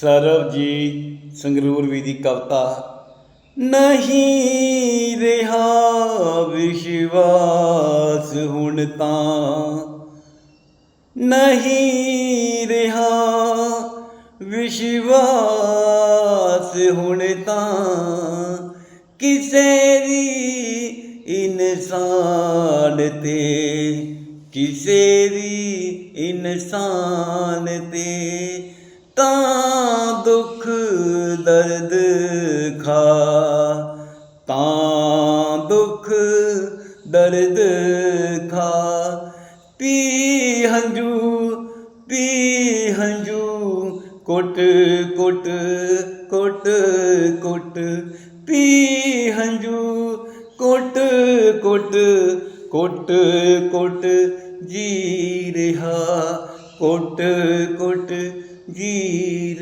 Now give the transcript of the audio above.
ਸਰਬਜੀਤ ਸੰਗਰੂਰ ਵੀ ਦੀ ਕਵਿਤਾ, ਨਹੀਂ ਰਿਹਾ ਵਿਸ਼ਵਾਸ ਹੁਣ ਤਾਂ। ਨਹੀਂ ਰਿਹਾ ਵਿਸ਼ਵਾਸ ਹੁਣ ਤਾਂ। ਕਿਸੇ ਦੀ ਇਨਸਾਨ ਤੇ, ਕਿਸੇ ਦੀ ਇਨਸਾਨ ਤੇ ਤਾਂ ਦੁੱਖ ਦਰਦ ਖਾ, ਤਾਂ ਦੁੱਖ ਦਰਦ ਖਾ। ਪੀ ਹੰਝੂ ਪੀ ਹੰਝੂ, ਕੁੱਟ ਕੁੱਟ ਕੁੱਟ ਕੁੱਟ। ਪੀ ਹੰਝੂ, ਕੁੱਟ ਕੁੱਟ ਕੁੱਟ ਕੁੱਟ ਜੀ ਰਿਹਾ। ਕੁੱਟ ਕੁੱਟ ਜੀ